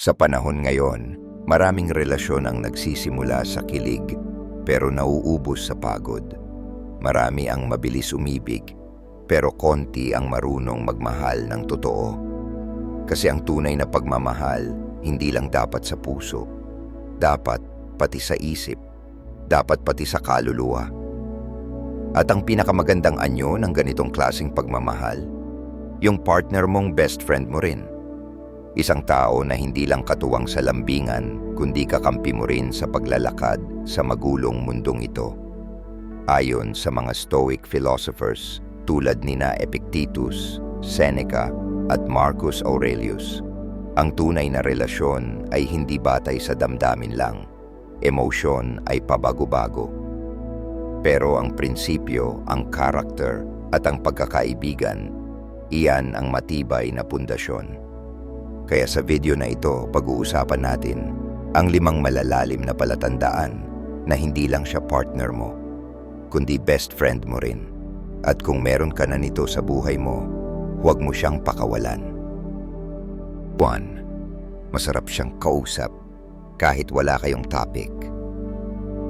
Sa panahon ngayon, maraming relasyon ang nagsisimula sa kilig pero nauubos sa pagod. Marami ang mabilis umibig pero konti ang marunong magmahal ng totoo. Kasi ang tunay na pagmamahal hindi lang dapat sa puso, dapat pati sa isip, dapat pati sa kaluluwa. At ang pinakamagandang anyo ng ganitong klasing pagmamahal, yung partner mong best friend mo rin. Isang tao na hindi lang katuwang sa lambingan, kundi kakampi mo rin sa paglalakad sa magulong mundong ito. Ayon sa mga Stoic philosophers tulad nina Epictetus, Seneca at Marcus Aurelius, ang tunay na relasyon ay hindi batay sa damdamin lang. Emosyon ay pabago-bago. Pero ang prinsipyo, ang karakter at ang pagkakaibigan, iyan ang matibay na pundasyon. Kaya sa video na ito, pag-uusapan natin ang limang malalalim na palatandaan na hindi lang siya partner mo, kundi best friend mo rin. At kung meron ka na nito sa buhay mo, huwag mo siyang pakawalan. 1. Masarap siyang kausap kahit wala kayong topic.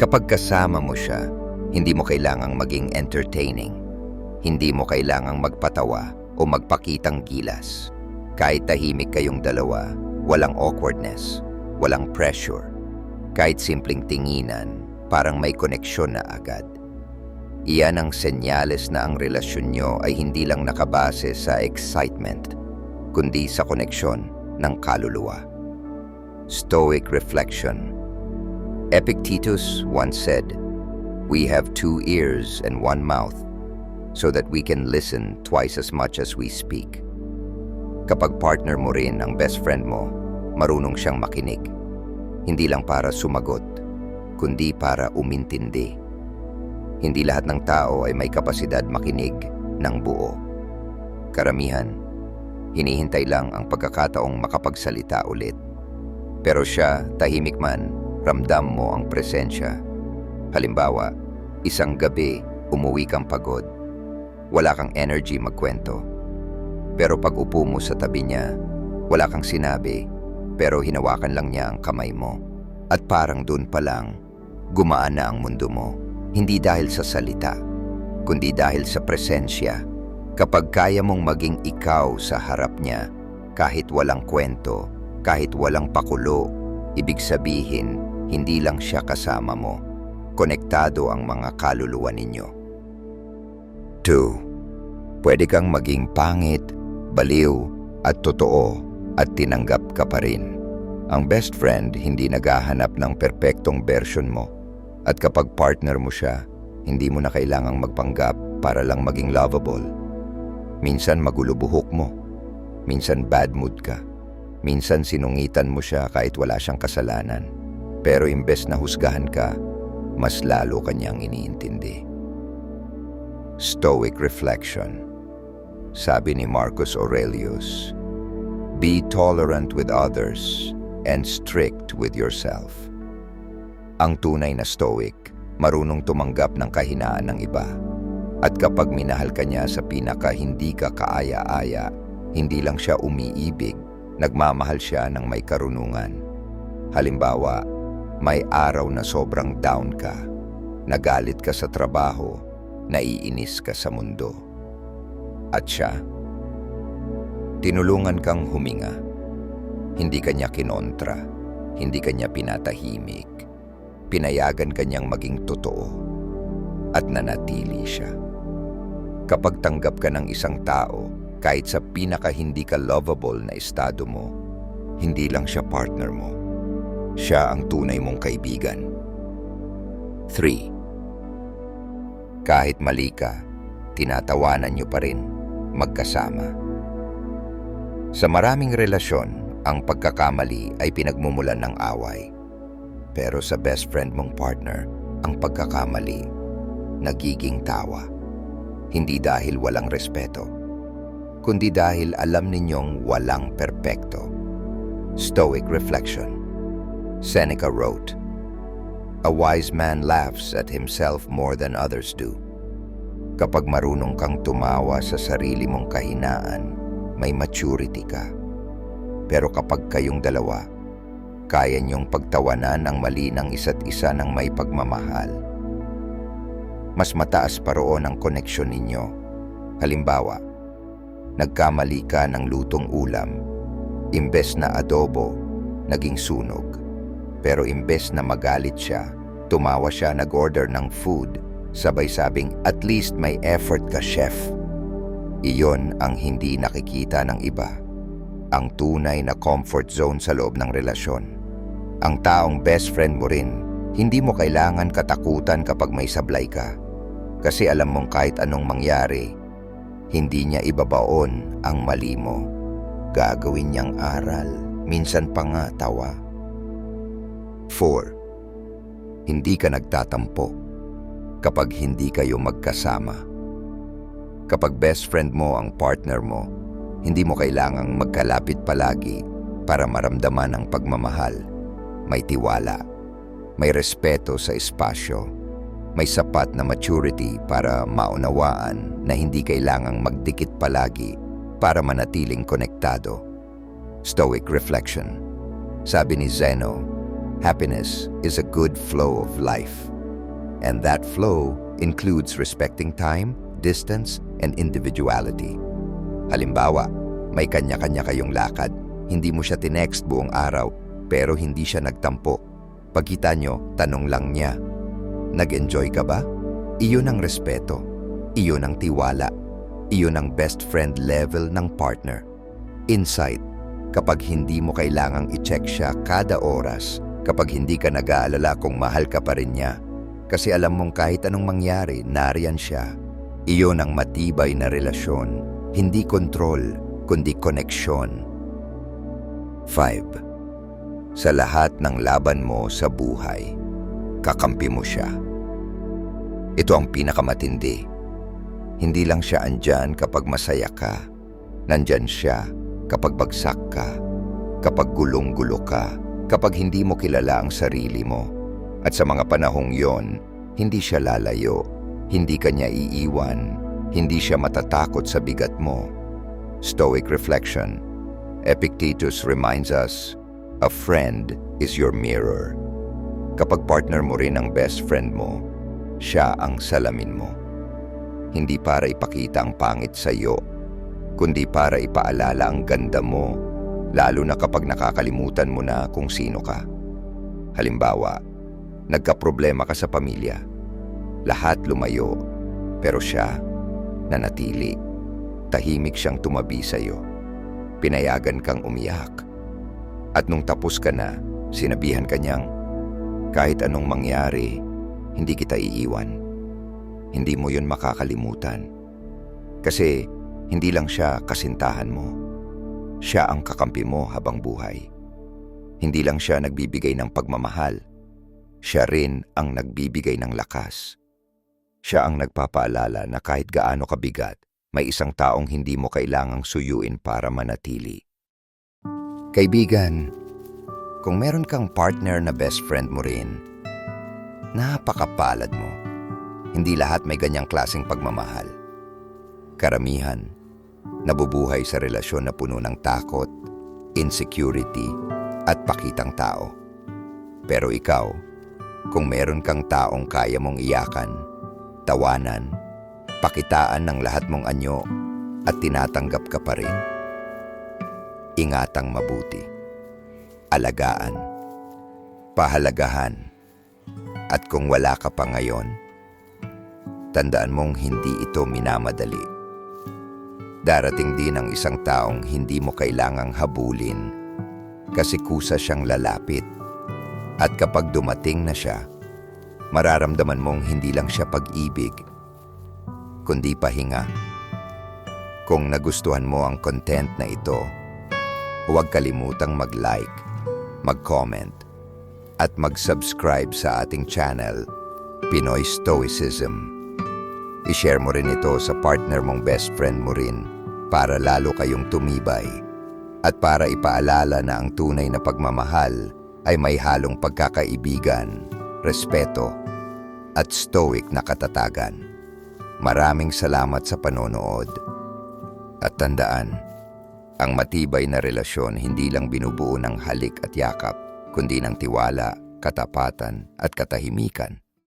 Kapag kasama mo siya, hindi mo kailangang maging entertaining. Hindi mo kailangang magpatawa o magpakitang gilas. Kahit tahimik kayong dalawa, walang awkwardness, walang pressure. Kahit simpleng tinginan, parang may koneksyon na agad. Iyan ang senyales na ang relasyon nyo ay hindi lang nakabase sa excitement, kundi sa koneksyon ng kaluluwa. Stoic Reflection Epictetus once said, We have two ears and one mouth, so that we can listen twice as much as we speak. Kapag partner mo rin ang best friend mo, marunong siyang makinig. Hindi lang para sumagot, kundi para umintindi. Hindi lahat ng tao ay may kapasidad makinig ng buo. Karamihan, hinihintay lang ang pagkakataong makapagsalita ulit. Pero siya, tahimik man, ramdam mo ang presensya. Halimbawa, isang gabi, umuwi kang pagod. Wala kang energy magkwento. Pero pag upo mo sa tabi niya, wala kang sinabi, pero hinawakan lang niya ang kamay mo. At parang dun pa lang, gumaan na ang mundo mo. Hindi dahil sa salita, kundi dahil sa presensya. Kapag kaya mong maging ikaw sa harap niya, kahit walang kwento, kahit walang pakulo, ibig sabihin, hindi lang siya kasama mo. Konektado ang mga kaluluwa ninyo. 2. Pwede kang maging pangit, baliw, at totoo at tinanggap ka pa rin. Ang best friend hindi naghahanap ng perpektong version mo. At kapag partner mo siya, hindi mo na kailangang magpanggap para lang maging lovable. Minsan magulo buhok mo. Minsan bad mood ka. Minsan sinungitan mo siya kahit wala siyang kasalanan. Pero imbes na husgahan ka, mas lalo kanyang iniintindi. Stoic Reflection Sabi ni Marcus Aurelius, Be tolerant with others and strict with yourself. Ang tunay na stoic, marunong tumanggap ng kahinaan ng iba. At kapag minahal ka niya sa pinaka hindi ka kaaya-aya, hindi lang siya umiibig, nagmamahal siya ng may karunungan. Halimbawa, may araw na sobrang down ka, nagalit ka sa trabaho, naiinis ka sa mundo. At siya, tinulungan kang huminga. Hindi kanya kinontra, hindi kanya pinatahimik. Pinayagan kanyang maging totoo at nanatili siya. Kapag tanggap ka ng isang tao, kahit sa pinaka hindi ka lovable na estado mo, hindi lang siya partner mo. Siya ang tunay mong kaibigan. 3. Kahit mali ka, tinatawanan niyo pa rin magkasama. Sa maraming relasyon, ang pagkakamali ay pinagmumulan ng away. Pero sa best friend mong partner, ang pagkakamali, nagiging tawa. Hindi dahil walang respeto, kundi dahil alam ninyong walang perpekto. Stoic Reflection Seneca wrote, A wise man laughs at himself more than others do. Kapag marunong kang tumawa sa sarili mong kahinaan, may maturity ka. Pero kapag kayong dalawa, kaya niyong pagtawanan ang mali ng isa't isa ng may pagmamahal. Mas mataas pa roon ang koneksyon ninyo. Halimbawa, nagkamali ka ng lutong ulam. Imbes na adobo, naging sunog. Pero imbes na magalit siya, tumawa siya nag-order ng food. Sabay sabing, at least may effort ka, chef. Iyon ang hindi nakikita ng iba. Ang tunay na comfort zone sa loob ng relasyon. Ang taong best friend mo rin, hindi mo kailangan katakutan kapag may sablay ka. Kasi alam mong kahit anong mangyari, hindi niya ibabaon ang mali mo. Gagawin niyang aral, minsan pa nga tawa. 4. Hindi ka nagtatampo kapag hindi kayo magkasama. Kapag best friend mo ang partner mo, hindi mo kailangang magkalapit palagi para maramdaman ang pagmamahal. May tiwala, may respeto sa espasyo, may sapat na maturity para maunawaan na hindi kailangang magdikit palagi para manatiling konektado. Stoic Reflection Sabi ni Zeno, happiness is a good flow of life. And that flow includes respecting time, distance, and individuality. Halimbawa, may kanya-kanya kayong lakad, hindi mo siya tinext buong araw, pero hindi siya nagtampo. Pagkita nyo, tanong lang niya, Nag-enjoy ka ba? Iyon ang respeto. Iyon ang tiwala. Iyon ang best friend level ng partner. Insight, kapag hindi mo kailangang i-check siya kada oras, kapag hindi ka nag-aalala kung mahal ka pa rin niya, kasi alam mong kahit anong mangyari, nariyan siya. Iyon ang matibay na relasyon, hindi kontrol, kundi koneksyon. 5. Sa lahat ng laban mo sa buhay, kakampi mo siya. Ito ang pinakamatindi. Hindi lang siya andyan kapag masaya ka. Nandyan siya kapag bagsak ka, kapag gulong-gulo ka, kapag hindi mo kilala ang sarili mo. At sa mga panahong yon, hindi siya lalayo, hindi ka niya iiwan, hindi siya matatakot sa bigat mo. Stoic Reflection Epictetus reminds us, a friend is your mirror. Kapag partner mo rin ang best friend mo, siya ang salamin mo. Hindi para ipakita ang pangit sa iyo, kundi para ipaalala ang ganda mo, lalo na kapag nakakalimutan mo na kung sino ka. Halimbawa, nagkaproblema ka sa pamilya. Lahat lumayo, pero siya nanatili. Tahimik siyang tumabi sa iyo. Pinayagan kang umiyak. At nung tapos ka na, sinabihan ka niyang, kahit anong mangyari, hindi kita iiwan. Hindi mo yun makakalimutan. Kasi hindi lang siya kasintahan mo. Siya ang kakampi mo habang buhay. Hindi lang siya nagbibigay ng pagmamahal. Siya rin ang nagbibigay ng lakas. Siya ang nagpapaalala na kahit gaano kabigat, may isang taong hindi mo kailangang suyuin para manatili. Kaibigan, kung meron kang partner na best friend mo rin, napakapalad mo. Hindi lahat may ganyang klaseng pagmamahal. Karamihan, nabubuhay sa relasyon na puno ng takot, insecurity, at pakitang tao. Pero ikaw, kung meron kang taong kaya mong iyakan, tawanan, pakitaan ng lahat mong anyo at tinatanggap ka pa rin. Ingatang mabuti. Alagaan. Pahalagahan. At kung wala ka pa ngayon, tandaan mong hindi ito minamadali. Darating din ang isang taong hindi mo kailangang habulin kasi kusa siyang lalapit. At kapag dumating na siya, mararamdaman mong hindi lang siya pag-ibig, kundi pahinga. Kung nagustuhan mo ang content na ito, huwag kalimutang mag-like, mag-comment, at mag-subscribe sa ating channel, Pinoy Stoicism. I-share mo rin ito sa partner mong best friend mo rin para lalo kayong tumibay at para ipaalala na ang tunay na pagmamahal ay may halong pagkakaibigan, respeto, at stoic na katatagan. Maraming salamat sa panonood. At tandaan, ang matibay na relasyon hindi lang binubuo ng halik at yakap, kundi ng tiwala, katapatan at katahimikan.